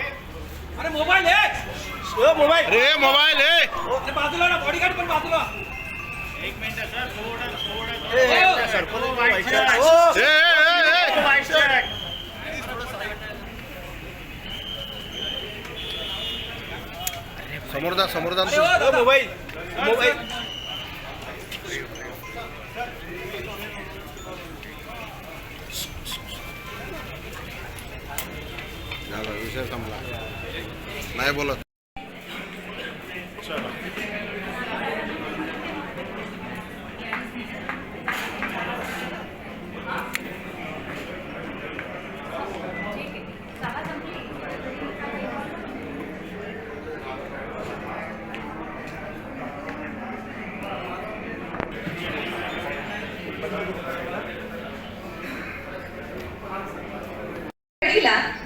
अरे मोबाईल आहे मोबाईल. अरे मोबाईल आहे बाजूला ना बॉडीगार्ड पण बाजूला. ए, हो. ए, ए, ए. समोर जा समोर जा. मोबाईल. मोबाईल. विषय संपला. नाही बोलत.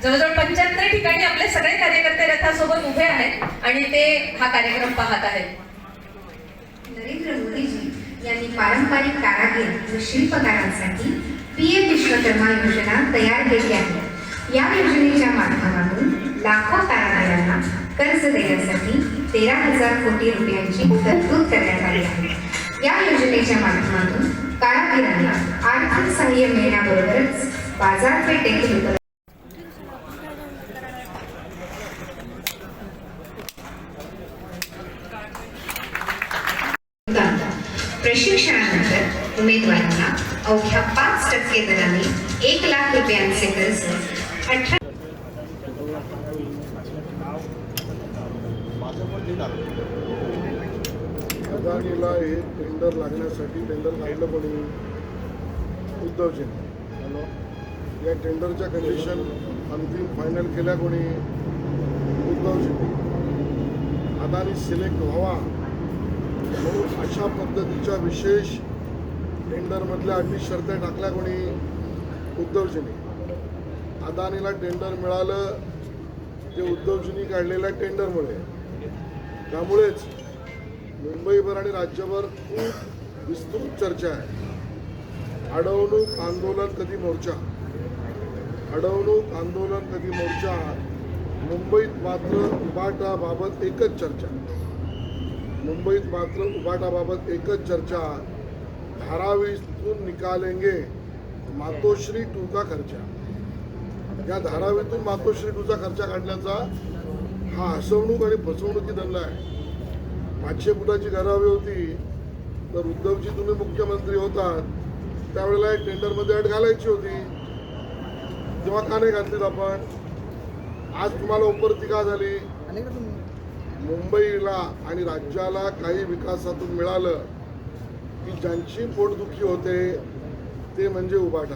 जवळजवळ पंच ठिकाणी आपले सगळे कार्यकर्ते रथासोबत उभे आहेत आणि ते हा कार्यक्रम पाहत आहेत. नरेंद्र मोदीजी यांनी पारंपरिक कारागीर व शिल्पकारांसाठी पीएम विश्वकर्मा योजना तयार केली आहे. या योजनेच्या माध्यमातून लाखो कारागिरांना कर्ज देण्यासाठी तेरा हजार कोटी रुपयांची तरतूद करण्यात आली आहे. या योजनेच्या माध्यमातून कारागिरांना आर्थिक सहाय्य मिळण्याबरोबरच बाजारपेठ देखील टक्के दराने एक लाख रुपयांचे कर्ज. अठरा अदानीला हे टेंडर लागण्यासाठी टेंडर लागलं कोणी उद्धवजी. हॅलो? या टेंडरच्या कंडिशन अंतिम फायनल केल्या कोणी? उद्धवजी. अदानी सिलेक्ट व्हावा. म्हणून अशा पद्धतीच्या विशेष टेंडरमधल्या अटी शर्त्या टाकल्या कोणी? उद्धवजींनी. अदानीला टेंडर मिळालं ते उद्धवजींनी काढलेल्या टेंडरमुळे. त्यामुळेच मुंबईभर आणि राज्यभर खूप विस्तृत चर्चा आहे. अडवणूक आंदोलन कधी मोर्चा? अडवणूक आंदोलन कधी मोर्चा? मुंबईत मात्र उबाटाबाबत एकच चर्चा. मुंबईत मात्र उबाटाबाबत एकच चर्चा. धारावीतून निकालेंगे मातोश्री टू का खर्चा. या धारावीतून मातोश्री टूचा खर्चा काढण्याचा हा हसवणूक आणि फसवणुकी धंदा आहे. पाचशे फुटाची घरावी होती तर उद्धवजी तुम्ही मुख्यमंत्री होतात. त्यावेळेला एक टेंडरमध्ये अट घालायची होती. तेव्हा का नाही घातलीत आपण? आज तुम्हाला उपरती का झाली? मुंबईला आणि राज्याला काही विकासातून मिळालं. की ज्यांची पोटदुखी होते ते म्हणजे उबाटा.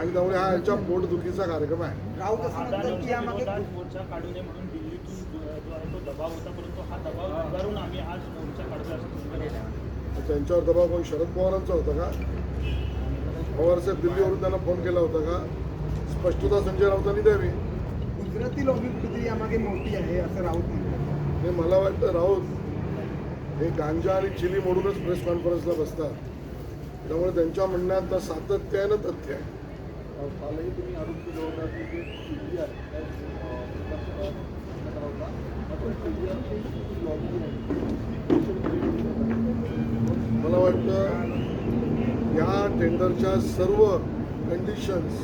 आणि त्यामुळे हा यांच्या पोटदुखीचा कार्यक्रम आहे. राऊत असं म्हणतात की यामागे मोर्चा काढू नये म्हणून दिल्लीतून जो आहे तो दबाव होता परंतु हा दबाव झुगारून आम्ही आज मोर्चा काढतो असं तुमचं म्हणणं आहे. त्यांच्यावर दबाव कोण? शरद पवारांचा होता का? पवारसाहेब दिल्लीवरून त्यांना फोन केला होता का? स्पष्टता संजय राऊतांनी द्यावी. गुजराती लॉबी कुठेतरी यामागे मोठी आहे असं राऊत म्हणतात. हे मला वाटतं राऊत हे गांजा आणि चिली मोडूनच प्रेस कॉन्फरन्सला बसतात. त्यामुळे त्यांच्या म्हणण्यात सातत्य आहे ना तथ्य आहे. कालही तुम्ही आरोप केला होता की मला वाटतं या टेंडरच्या सर्व कंडिशन्स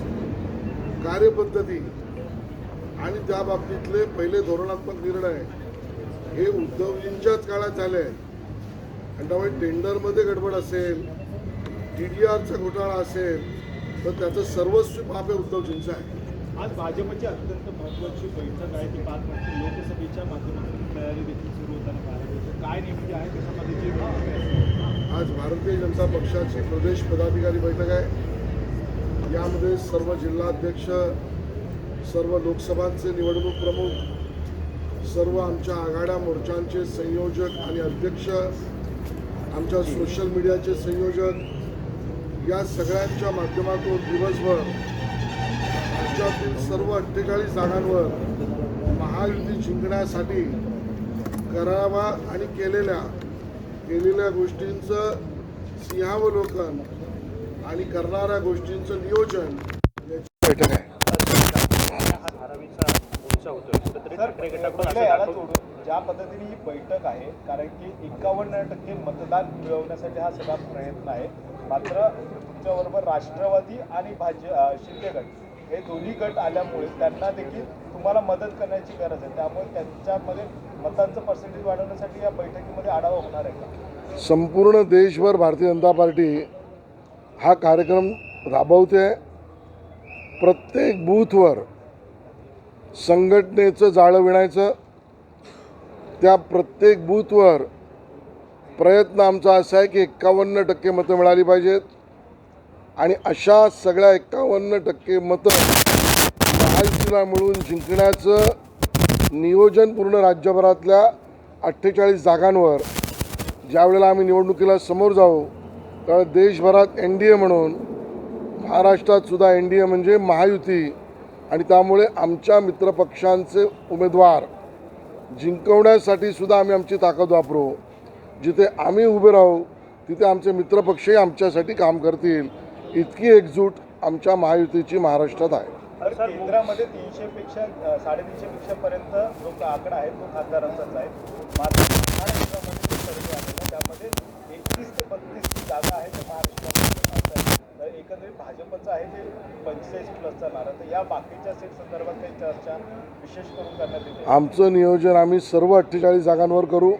कार्यपद्धती आणि त्या बाबतीतले पहिले धोरणात्मक निर्णय हे उद्धवजींच्याच काळात झाले आहेत आणि त्यामुळे टेंडरमध्ये गडबड असेल टी डी आरचा घोटाळा असेल तर त्याचं सर्वस्वी पाप हे उद्धवजींचं आहे आज भाजपची अत्यंत महत्वाची बैठक आहे ती पाच वाजता लोकसभेच्या माध्यमातून तयारी देखील सुरू होताना पाहायला. काय नेमकी आहे त्याच्यामध्ये आहे? आज भारतीय जनता पक्षाची प्रदेश पदाधिकारी बैठक आहे यामध्ये सर्व जिल्हाध्यक्ष सर्व लोकसभांचे निवडणूक प्रमुख सर्व आमच्या आघाड्या मोर्चांचे संयोजक आणि अध्यक्ष आमच्या सोशल मीडियाचे संयोजक या सगळ्यांच्या माध्यमातून दिवसभर राज्यातील सर्व अठ्ठेचाळीस जागांवर महायुती जिंकण्यासाठी करावा आणि केलेल्या केलेल्या गोष्टींचं सिंहावलोकन आणि करणाऱ्या गोष्टींचं नियोजन याची बैठक आहे. ठाकरे गटाकडून असं ज्या पद्धतीने ही बैठक आहे कारण की एकावन्न टक्के मतदान मिळवण्यासाठी हा सगळा प्रयत्न आहे. मात्र तुमच्याबरोबर राष्ट्रवादी आणि भाज अं, शिंदे गट हे दोन्ही गट आल्यामुळे त्यांना देखील तुम्हाला मदत करण्याची गरज आहे. त्यामुळे त्यांच्यामध्ये मतांचं पर्सेंटेज वाढवण्यासाठी या बैठकीमध्ये आढावा होणार आहे का? संपूर्ण देशभर भारतीय जनता पार्टी हा कार्यक्रम राबवते. प्रत्येक बूथवर संघटनेचं जाळं विणायचं त्या प्रत्येक बूथवर प्रयत्न आमचा असा आहे की एक्कावन्न टक्के मतं मिळाली पाहिजेत. आणि अशा सगळ्या एक्कावन्न टक्के मतं महायुतीला मिळून जिंकण्याचं नियोजन पूर्ण राज्यभरातल्या अठ्ठेचाळीस जागांवर ज्यावेळेला आम्ही निवडणुकीला समोर जाऊ त्यावेळेला देशभरात एन डी ए म्हणून महाराष्ट्रात सुद्धा एन डी ए म्हणजे महायुती. आणि त्यामुळे आमच्या मित्रपक्षांचे उमेदवार जिंकवण्यासाठी सुद्धा आम्ही आमची ताकद वापरू. जिथे आम्ही उभे राहू तिथे आमचे मित्रपक्षही आमच्यासाठी काम करतील. इतकी एकजूट आमच्या महायुतीची महाराष्ट्रात आहे. केंद्रामध्ये तीनशे पेक्षा साडेतीनशे पेक्षा पर्यंत जो आकडा आहे तो खासदारांचाच आहे. मात्र महाराष्ट्रामध्ये त्यामध्ये एकतीस ते बत्तीस जागा आहेत त्या महाराष्ट्रामध्ये. तर एकंदरीत भाजपचं आहे ते पंचेचाळीस प्लस जाणार आहे तर या बाकीच्या सीट संदर्भात काही चर्चा विशेष करून करण्यात येते. आमचं नियोजन आम्ही सर्व अठ्ठेचाळीस जागांवर करू.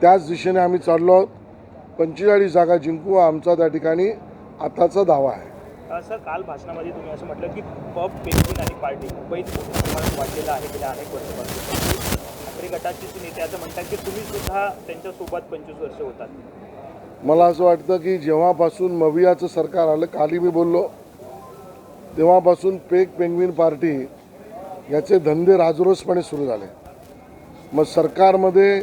त्याच दिशेने आम्ही चाललो आहोत. पंचेचाळीस जागा जिंकू आमचा त्या ठिकाणी आताचा दावा आहे. सर काल भाषणामध्ये तुम्ही असं म्हटलं की पब पेन्शन आणि पार्टी मुंबईत प्रमाणात वाढलेलं आहे गेल्या अनेक वर्षापासून. ठाकरे गटाचे जे नेते असं म्हणतात की तुम्ही सुद्धा त्यांच्यासोबत पंचवीस वर्ष होतात. मला असं वाटतं की जेव्हापासून मवियाचं सरकार आलं काली मी बोललो तेव्हापासून पेक पेंग्विन पार्टी याचे धंदे राजरोसपणे सुरू झाले. मग सरकारमध्ये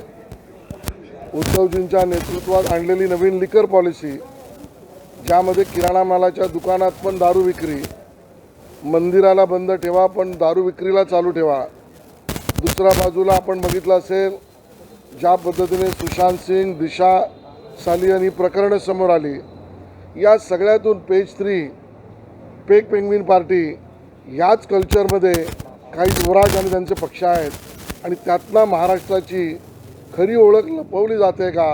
उद्धवजींच्या नेतृत्वात आणलेली नवीन लिकर पॉलिसी ज्यामध्ये किराणा मालाच्या दुकानात पण दारू विक्री मंदिराला बंद ठेवा पण दारू विक्रीला चालू ठेवा. दुसऱ्या बाजूला आपण बघितलं असेल ज्या पद्धतीने सुशांत सिंग दिशा सालियन ही प्रकरणं समोर आली. या सगळ्यातून पेज थ्री पेक पेंग्विन पार्टी याच कल्चरमध्ये काही युवराज आणि त्यांचे पक्ष आहेत आणि त्यातनं महाराष्ट्राची खरी ओळख लपवली जाते का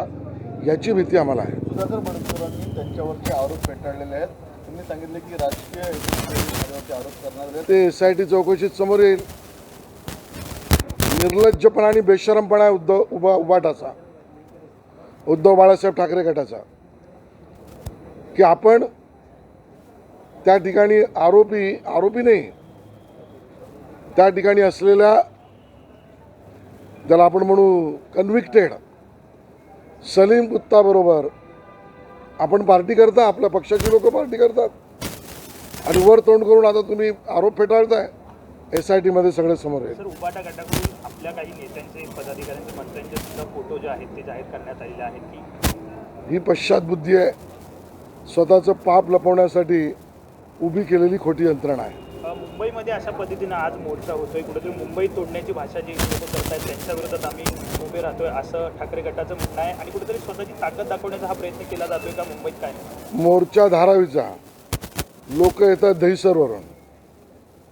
याची भीती आम्हाला आहे. सुधाकर बनसोडांनी त्यांच्यावरचे आरोप फेटाळलेले आहेत. तुम्ही सांगितले की राजकीय आरोप करणार ते एस आय टी चौकशीत समोर येईल. निर्लज्जपणा आणि बेशरमपणा उद्धव उभा उभाटाचा. उद्धव बाळासाहेब ठाकरे गटाचा की आपण त्या ठिकाणी आरोपी आरोपी नाही त्या ठिकाणी असलेल्या ज्याला आपण म्हणू कन्व्हिक्टेड सलीम कुत्ताबरोबर आपण पार्टी करता आपल्या पक्षाची लोक पार्टी करतात. आणि वर तोंड करून आता तुम्ही आरोप फेटाळताय. एस आय टीमध्ये सगळे समोर येईल सर उबाटा गटाकडून आपल्या काही नेत्यांचे पदाधिकाऱ्यांचे मंत्र्यांचे सुद्धा फोटो जे आहेत ते जाहीर करण्यात आलेले आहेत की? ही पश्चात बुद्धी आहे. स्वतःचं पाप लपवण्यासाठी उभी केलेली खोटी यंत्रणा आहे. मुंबईमध्ये अशा पद्धतीनं आज मोर्चा होतोय. कुठेतरी मुंबई तोडण्याची भाषा जी लोक करतायत त्यांच्या विरोधात आम्ही उभे राहतोय असं ठाकरे गटाचं म्हणणं आहे. आणि कुठेतरी स्वतःची ताकद दाखवण्याचा हा प्रयत्न केला जातोय का मुंबईत काय? मोर्चा धारावीचा लोक येतात दहिसरवरून.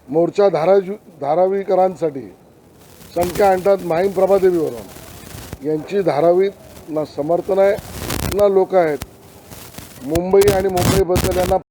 मोर्चा धाराजू धारावीकरांसाठी संख्या आणतात माहीम प्रभादेवीवरून. यांची धारावीत ना समर्थन आहे ना लोक आहेत. मुंबई आणि मुंबईबद्दल यांना